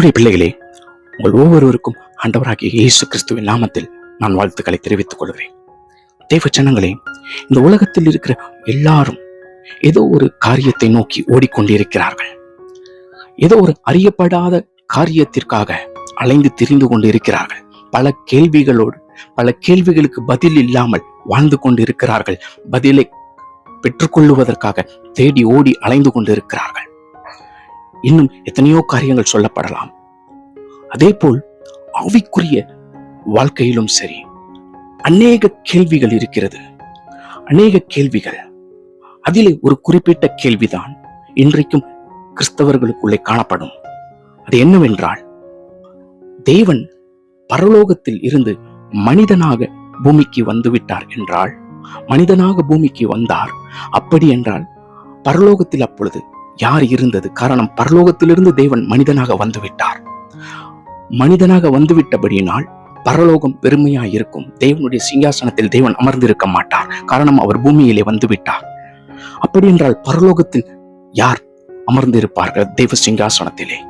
கர்த்தருடைய பிள்ளைகளே உங்கள் ஒவ்வொருவருக்கும் ஆண்டவராகிய இயேசு கிறிஸ்துவின் நாமத்தில் நான் வாழ்த்துக்களை தெரிவித்துக் கொள்கிறேன். தேவ ஜனங்களே இந்த உலகத்தில் இருக்கிற எல்லாரும் ஏதோ ஒரு காரியத்தை நோக்கி ஓடிக்கொண்டிருக்கிறார்கள். ஏதோ ஒரு அறியப்படாத காரியத்திற்காக அலைந்து திரிந்து கொண்டு இருக்கிறார்கள் பல கேள்விகளோடு பல கேள்விகளுக்கு பதில் இல்லாமல் வாழ்ந்து கொண்டு இருக்கிறார்கள் பதிலை பெற்றுக்கொள்ளுவதற்காக தேடி ஓடி அலைந்து கொண்டிருக்கிறார்கள். இன்னும் எத்தனையோ காரியங்கள் சொல்லப்படலாம். அதே போல் ஆவிக்குரிய வாழ்க்கையிலும் சரி அநேக கேள்விகள் இருக்கிறது. அநேக கேள்விகள். அதிலே ஒரு குறிப்பிட்ட கேள்விதான் இன்றைக்கும் கிறிஸ்தவர்களுக்குள்ளே காணப்படும். அது என்னவென்றால் தேவன் பரலோகத்தில் இருந்து மனிதனாக பூமிக்கு வந்துவிட்டார் என்றால் மனிதனாக பூமிக்கு வந்தார் அப்படி என்றால் பரலோகத்தில் அப்பொழுது யார் இருந்தது? காரணம் பரலோகத்திலிருந்து தேவன் மனிதனாக வந்துவிட்டார். மனிதனாக வந்துவிட்டபடியினால் பரலோகம் பெருமையா இருக்கும் தேவனுடைய சிங்காசனத்தில் தேவன் அமர்ந்திருக்க மாட்டார். காரணம் அவர் பூமியிலே வந்துவிட்டார். அப்படி என்றால் பரலோகத்தில் யார் அமர்ந்திருப்பார்கள் தேவ சிங்காசனத்திலே?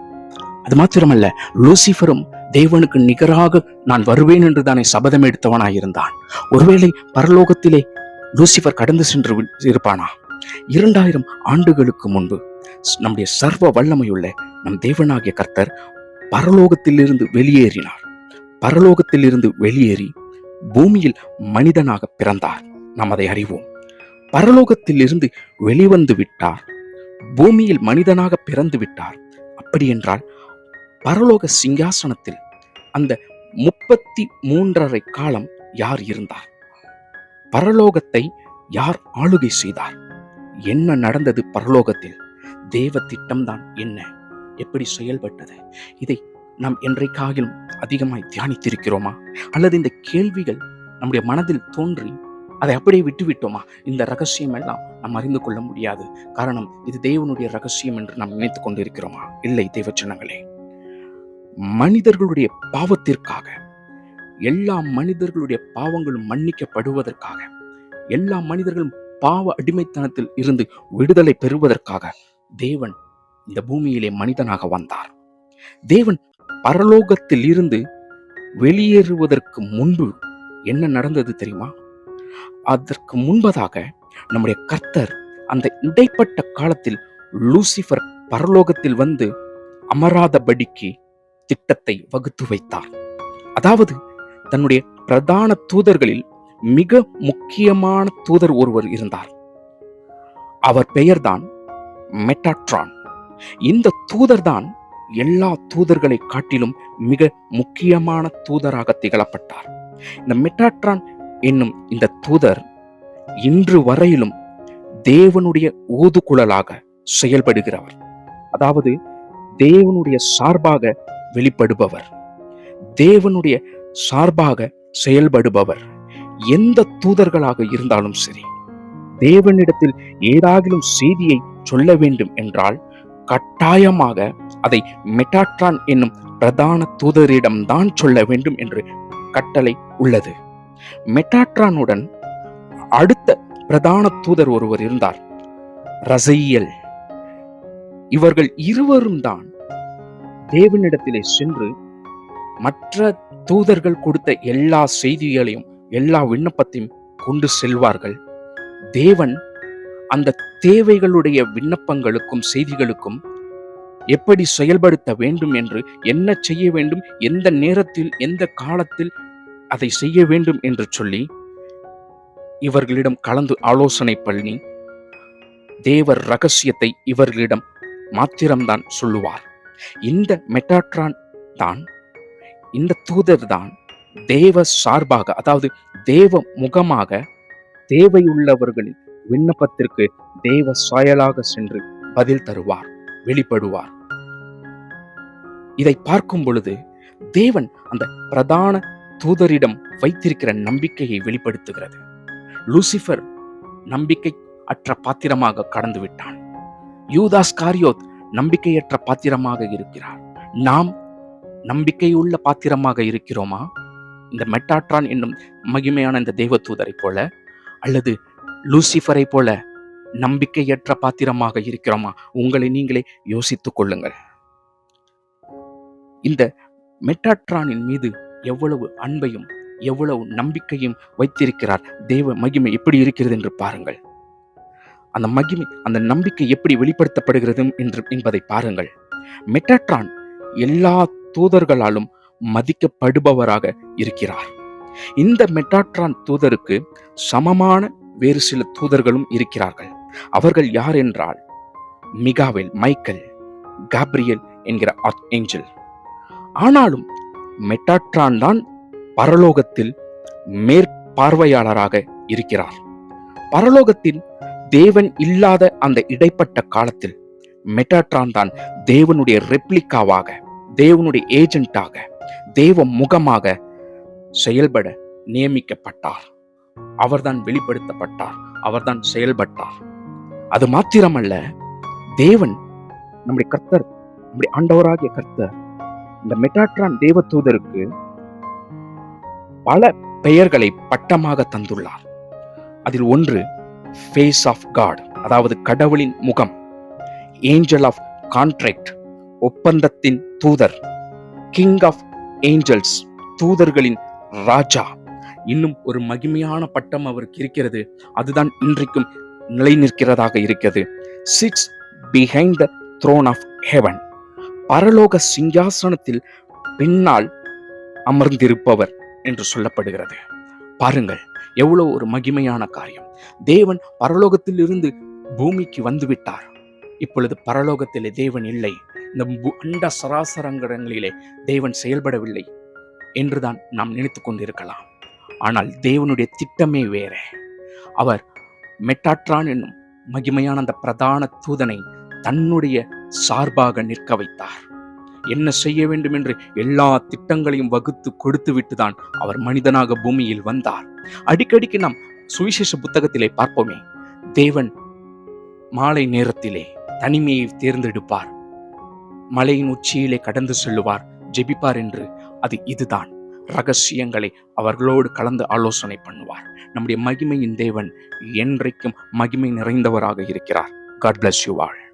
அது மாத்திரமல்ல லூசிஃபரும் தேவனுக்கு நிகராக நான் வருவேன் என்று தானே சபதம் எடுத்தவனாயிருந்தான். ஒருவேளை பரலோகத்திலே லூசிஃபர் கடந்து சென்று வி- இருப்பானா? இரண்டாயிரம் ஆண்டுகளுக்கு முன்பு நம்முடைய சர்வ வல்லமையுள்ள நம் தேவனாகிய கர்த்தர் பரலோகத்திலிருந்து வெளியேறினார். பரலோகத்திலிருந்து வெளியேறி பூமியில் மனிதனாக பிறந்தார். நாம் அதை அறிவோம். பரலோகத்திலிருந்து வெளிவந்து விட்டார். பூமியில் மனிதனாக பிறந்து விட்டார். அப்படி என்றால் பரலோக சிங்காசனத்தில் அந்த முப்பத்தி மூன்றரை காலம் யார் இருந்தார்? பரலோகத்தை யார் ஆளுகை செய்தார்? என்ன நடந்தது பரலோகத்தில்? தேவ திட்டம்தான் என்ன? எப்படி செயல்பட்டது? இதை நாம் என்றைக்காகிலும் அதிகமாய் தியானித்திருக்கிறோமா? அல்லது இந்த கேள்விகள் நம்முடைய மனதில் தோன்றி அதை அப்படியே விட்டுவிட்டோமா? இந்த ரகசியம் எல்லாம் நாம் அறிந்து கொள்ள முடியாது. காரணம் இது தேவனுடைய ரகசியம் என்று நாம் நினைத்துக் கொண்டிருக்கிறோமா? இல்லை தேவச்சனங்களே மனிதர்களுடைய பாவத்திற்காக எல்லா மனிதர்களுடைய பாவங்களும் மன்னிக்கப்படுவதற்காக எல்லா மனிதர்களும் பாவ அடிமைத்தனத்தில் இருந்து விடுதலை பெறுவதற்காக தேவன் இந்த பூமியிலே மனிதனாக வந்தார். தேவன் பரலோகத்தில் இருந்து வெளியேறுவதற்கு முன்பு என்ன நடந்தது தெரியுமா? அதற்கு முன்பதாக நம்முடைய கர்த்தர் அந்த இடைப்பட்ட காலத்தில் லூசிஃபர் பரலோகத்தில் வந்து அமராதபடிக்கு திட்டத்தை வகுத்து வைத்தார். அதாவது தன்னுடைய பிரதான தூதர்களில் மிக முக்கியமான தூதர் ஒருவர் இருந்தார். அவர் பெயர்தான் மெட்டாட்ரான் இந்த தூதர்தான் எல்லா தூதர்களை காட்டிலும் மிக முக்கியமான தூதராக திகழப்பட்டார். இந்த மெட்டாட்ரான் என்னும் இந்த தூதர் இன்று வரையிலும் தேவனுடைய ஊதுகுழலாக செயல்படுகிறவர். அதாவது தேவனுடைய சார்பாக வெளிப்படுபவர். தேவனுடைய சார்பாக செயல்படுபவர். எந்த தூதர்களாக இருந்தாலும் சரி. தேவனிடத்தில் ஏதாகிலும் செய்தியை சொல்ல வேண்டும் என்றால் கட்டாயமாக அதை மெட்டாட்ரான் என்னும் பிரதான தூதரிடம்தான் சொல்ல வேண்டும் என்று கட்டளை உள்ளது. மெட்டாட்ரானுடன் அடுத்த பிரதான தூதர் ஒருவர் இருந்தார். ரசையல். இவர்கள் இருவரும் தான் தேவனிடத்திலே சென்று மற்ற தூதர்கள் கொடுத்த எல்லா செய்திகளையும் எல்லா விண்ணப்பத்தையும் கொண்டு செல்வார்கள். தேவன் அந்த தேவைகளுடைய விண்ணப்பங்களுக்கும் செய்திகளுக்கும் எப்படி செயல்படுத்த வேண்டும் என்று என்ன செய்ய வேண்டும் எந்த நேரத்தில் எந்த காலத்தில் அதை செய்ய வேண்டும் என்று சொல்லி இவர்களிடம் கலந்து ஆலோசனை பண்ணி தேவர் ரகசியத்தை இவர்களிடம் மாத்திரம்தான் சொல்லுவார். இந்த மெட்டாட்ரான் தான் இந்த தூதர் தான் தேவ சார்பாக அதாவது தேவ முகமாக தேவையுள்ளவர்களின் விண்ணப்பத்திற்கு தேவ சாயலாக சென்று பதில் தருவார் வெளிப்படுவார். இதை பார்க்கும் பொழுது தேவன் அந்த பிரதான தூதரிடம் வைத்திருக்கிற நம்பிக்கையை வெளிப்படுத்துகிறது. லூசிஃபர் நம்பிக்கை அற்ற பாத்திரமாக கடந்து விட்டான் யூதாஸ் காரியோத் நம்பிக்கையற்ற பாத்திரமாக இருக்கிறார். நாம் நம்பிக்கையுள்ள பாத்திரமாக இருக்கிறோமா? இந்த மெட்டாட்ரான் என்னும் மகிமையான இந்த தேவதூதரை போல அல்லது லூசிஃபரை போல நம்பிக்கையற்ற பாத்திரமாக இருக்கிறோமா? உங்களை நீங்களே யோசித்துக் கொள்ளுங்கள். இந்த மெட்டாட்ரானின் மீது எவ்வளவு அன்பையும் எவ்வளவு நம்பிக்கையும் வைத்திருக்கிறார்? தேவ மகிமை எப்படி இருக்கிறது என்று பாருங்கள். அந்த மகிமை அந்த நம்பிக்கை எப்படி வெளிப்படுத்தப்படுகிறது என்று என்பதை பாருங்கள். மெட்டாட்ரான் எல்லா தூதர்களாலும் மதிக்கப்படுபவராக இருக்கிறார். இந்த மெட்டாட்ரான் தூதருக்கு சமமான வேறு சில தூதர்களும் இருக்கிறார்கள். அவர்கள் யார் என்றால் மிகாவேல் மைக்கேல் காப்ரியல் என்கிற ஏஞ்சல். ஆனாலும் மெட்டாட்ரான் தான் பரலோகத்தில் மேற்பார்வையாளராக இருக்கிறார். பரலோகத்தில் தேவன் இல்லாத அந்த இடைப்பட்ட காலத்தில் மெட்டாட்ரான் தான் தேவனுடைய ரெப்ளிக்காவாக தேவனுடைய ஏஜென்ட்டாக தேவ முகமாக செயல்பட நியமிக்கப்பட்டார். அவர்தான் வெளிப்படுத்தப்பட்டார். அவர்தான் செயல்பட்டார். அது மாத்திரமல்ல தேவன் நம்முடைய கர்த்தர் நம்முடைய ஆண்டவராகிய கர்த்தர் இந்த மெட்டாட்ரான் தேவ தூதருக்கு பல பெயர்களை பட்டமாக தந்துள்ளார். அதில் ஒன்று ஃபேஸ் ஆஃப் காட் அதாவது கடவுளின் முகம் ஏஞ்சல் ஆஃப் கான்ட்ராக்ட் ஒப்பந்தத்தின் தூதர் கிங் ஆஃப் ஏஞ்சல்ஸ் தூதர்களின் ராஜா. இன்னும் ஒரு மகிமையான பட்டம் அவருக்கு இருக்கிறது. அதுதான் இன்றைக்கும் நிலை நிற்கிறதாக இருக்கிறது. Six behind the throne of heaven பரலோக சிங்காசனத்தில் பின்னால் அமர்ந்திருப்பவர் என்று சொல்லப்படுகிறது. பாருங்கள் எவ்வளவு ஒரு மகிமையான காரியம். தேவன் பரலோகத்தில் இருந்து பூமிக்கு வந்துவிட்டார். இப்பொழுது பரலோகத்திலே தேவன் இல்லை. இந்த அண்ட சராசரங்களிலே தேவன் செயல்படவில்லை. என்றுதான் நாம் நினைத்து கொண்டிருக்கலாம். ஆனால் தேவனுடைய திட்டமே வேற. அவர் மெட்டாட்ரான் என்னும் மகிமையான அந்த பிரதான தூதனை தன்னுடைய சார்பாக நிற்க வைத்தார். என்ன செய்ய வேண்டும் என்று எல்லா திட்டங்களையும் வகுத்து கொடுத்து விட்டுதான் அவர் மனிதனாக பூமியில் வந்தார். அடிக்கடிக்கு நாம் சுவிசேஷ புத்தகத்திலே பார்ப்போமே தேவன் மாலை நேரத்திலே தனிமையை தேர்ந்தெடுப்பார். மலையின் உச்சியிலே கடந்து செல்லுவார் ஜெபிப்பார் என்று அது இதுதான். ரகசியங்களை அவர்களோடு கலந்து ஆலோசனை பண்ணுவார். நம்முடைய மகிமையின் தேவன் என்றைக்கும் மகிமை நிறைந்தவராக இருக்கிறார். God bless you all.